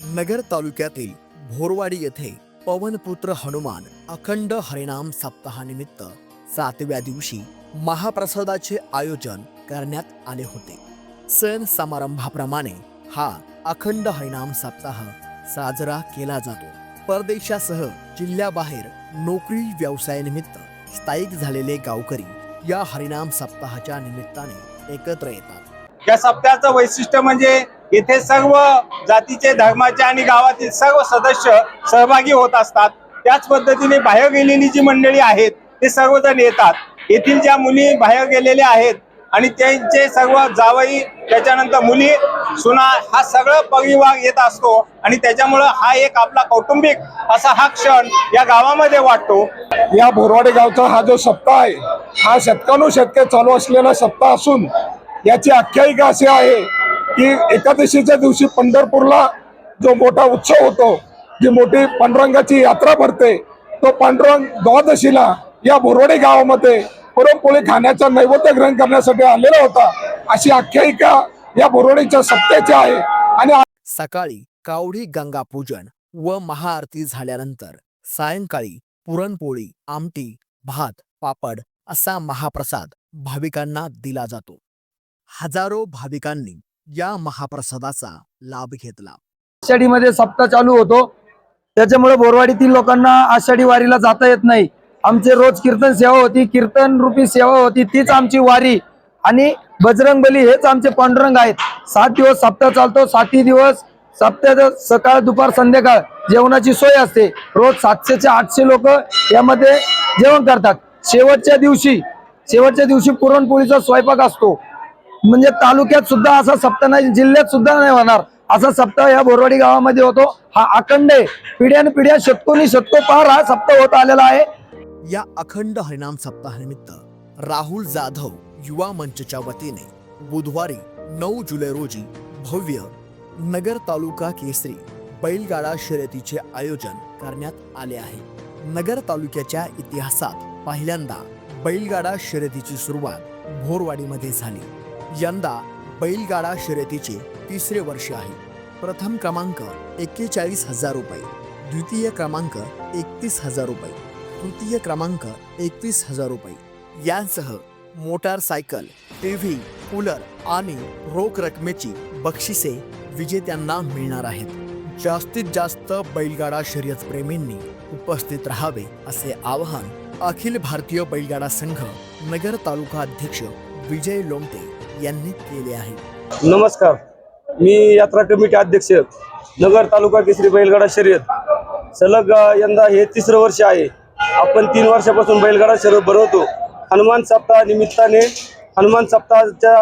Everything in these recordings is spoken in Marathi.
नगर तालुक्यातील भोरवाडी येथे पवनपुत्र हनुमान अखंड हरिनाम सप्ताहानिमित्त सातव्या दिवशी महाप्रसादाचे आयोजन करण्यात आले होते. सण समारंभाप्रमाणे हा अखंड हरिनाम सप्ताह साजरा केला जातो. परदेशासह जिल्ह्याबाहेर नोकरी व्यवसायानिमित्त स्थायिक झालेले गावकरी या हरिनाम सप्ताहाच्या निमित्ताने एकत्र येतात. या सप्ताहाचं वैशिष्ट्य म्हणजे येथे सर्व जातीचे धर्माचे आणि गावातील सर्व सदस्य सहभागी होत असतात. त्याच पद्धतीने बाहेर गेलेली जी मंडळी आहेत ते सर्वजण येतात. येथील ज्या मुली बाहेर गेलेल्या आहेत आणि त्यांचे सर्व जावई त्याच्यानंतर मुली सुना हा सगळं परिवार येत असतो आणि त्याच्यामुळं हा एक आपला कौटुंबिक असा हा क्षण या गावामध्ये वाटतो. या बोरवाडे गावचा हा जो सप्ताह आहे हा शतकानुशतके चालू असलेला सप्ताह असून याची आख्यायिका अशी आहे की एकादशीच्या दिवशी पंढरपूरला जो मोठा उत्सव होतो जी मोठी पांडुरंगाची यात्रा भरते तो पांडुरंग द्वादशीला या बोरवडे गावामध्ये पुरणपोळी खाण्याचा नैवेद्य ग्रहण करण्यासाठी आलेला होता. अशी आख्यायिका या बोरवडेच्या सत्याची आहे. आणि सकाळी कावडी गंगा पूजन व महाआरती झाल्यानंतर सायंकाळी पुरणपोळी आमटी भात पापड असा महाप्रसाद भाविकांना दिला जातो. हजारो भाविकांनी या महाप्रसादाचा लाभ घेतला. आषाढीमध्ये सप्ताह चालू होतो. त्याच्यामुळे बोरवाडीतील लोकांना आषाढी वारीला जाता येत नाही. आमचे रोज कीर्तन सेवा होती. कीर्तन रूपी सेवा होती. तीच आमची वारी. आणि बजरंग बली हेच आमचे पांडुरंग आहेत. सात दिवस सप्ताह चालतो. सातही दिवस सप्ताह सकाळ दुपार संध्याकाळ जेवणाची सोय असते. रोज सातशे ते आठशे लोक यामध्ये जेवण करतात. शेवटच्या दिवशी शेवटच्या दिवशी पुरणपोळीचा स्वयंपाक असतो. म्हणजे तालुक्यात सुद्धा असा सप्ताह नाही जिल्ह्यात सुद्धा नाही होणार. असा सप्ताह या बोरवाडी गावामध्ये होतो. हा अखंड आहे. पिढ्यान पिढ्या शतकोनी शतको पार हा सप्ताह होत आलेला आहे. या अखंड हरिनाम सप्ताहानिमित्त राहुल जाधव युवा मंचच्या वतीने बुधवारी नऊ जुलै रोजी भव्य नगर तालुका केसरी बैलगाडा शर्यतीचे आयोजन करण्यात आले आहे. नगर तालुक्याच्या इतिहासात पहिल्यांदा बैलगाडा शर्यतीची सुरुवात भोरवाडीमध्ये झाली. यंदा बैलगाडा शर्यतीचे तिसरे वर्ष आहे. प्रथम क्रमांक एक्केचाळीस हजार रुपये द्वितीय क्रमांक एकतीस हजार रुपये तृतीय क्रमांक एकवीस हजार रुपये. यांसह मोटारसायकल टीव्ही कूलर आणि रोख रकमेची बक्षिसे विजेत्यांना मिळणार आहेत. जास्तीत जास्त बैलगाडा शर्यत प्रेमींनी उपस्थित राहावे असे आवाहन अखिल भारतीय बैलगाडा संघ नगर तालुका अध्यक्ष विजय लोमटे यांनी केले आहे. नमस्कार. मी यात्रा कमिटी अध्यक्ष नगर तालुका केसरी बैलगाडा शर्यत. सलग यंदा हे तिसरं वर्ष आहे. आपण तीन वर्षापासून बैलगाडा शर्यत भरवतो. हनुमान सप्ताह निमित्ताने हनुमान सप्ताहाच्या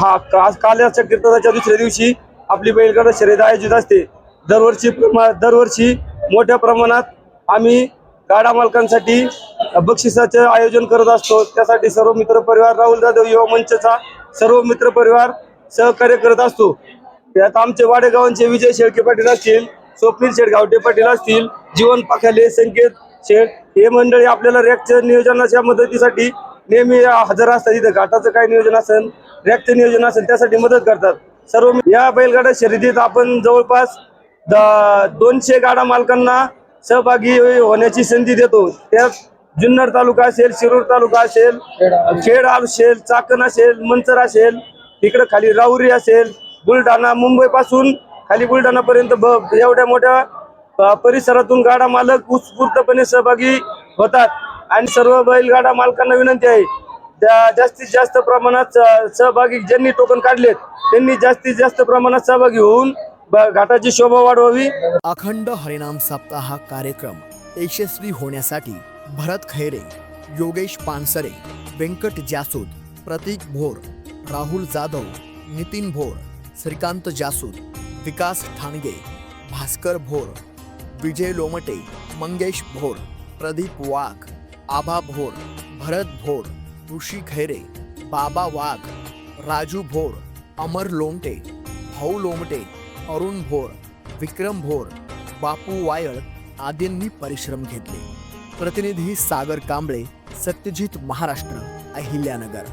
हा का- काल्याच्या कीर्तनाच्या दुसऱ्या दिवशी आपली बैलगाडा शर्यत आयोजित असते. दरवर्षी प्रमा दरवर्षी मोठ्या प्रमाणात आम्ही गाडा मालकांसाठी बक्षिसाचं आयोजन करत असतो. त्यासाठी सर्व मित्र परिवार राहुल जाधव युवा मंचचा सर्व मित्रपरिवार सहकार्य करत असतो. त्यात आमचे वाडेगावांचे विजय शेळके पाटील असतील स्वप्नील शेठ गावटे पाटील असतील जीवन पाखाले संकेत शेठ हे मंडळी आपल्याला रॅकच्या नियोजनाच्या मदतीसाठी नेहमी हजर असतात. इथं घाटाचं काय नियोजन असेल रॅकचं नियोजन असेल त्यासाठी मदत करतात. सर्व या बैलगाडा शर्यतीत आपण जवळपास दोनशे गाडा मालकांना सहभागी होण्याची संधी देतो. त्यात जुन्नर तालुका असेल शिरूर तालुका असेल खेड असेल चाकण असेल मंचर असेल तिकडं खाली राहुरी असेल बुलढाणा मुंबई पासून खाली बुलढाणा पर्यंत एवढ्या मोठ्या परिसरातून गाडा मालक उत्स्फूर्तपणे सहभागी होतात. आणि सर्व बैलगाडा मालकांना विनंती आहे त्या जास्तीत जास्त प्रमाणात सहभागी ज्यांनी टोकन काढलेत त्यांनी जास्तीत जास्त प्रमाणात सहभागी होऊन घाटाची शोभा वाढवावी. अखंड हरिनाम सप्ताह कार्यक्रम यशस्वी होण्यासाठी भरत खैरे योगेश पानसरे व्यंकट जासूद प्रतीक भोर राहुल जाधव नितीन भोर श्रीकांत जासूद विकास ठाणगे भास्कर भोर विजय लोमटे मंगेश भोर प्रदीप वाघ आभा भोर भरत भोर ऋषी खैरे बाबा वाघ राजू भोर अमर लोमटे भाऊ लोमटे अरुण भोर विक्रम भोर बापू वायळ आदींनी परिश्रम घेतले. प्रतिनिधी सागर कांबळे सत्यजित महाराष्ट्र अहिल्यानगर.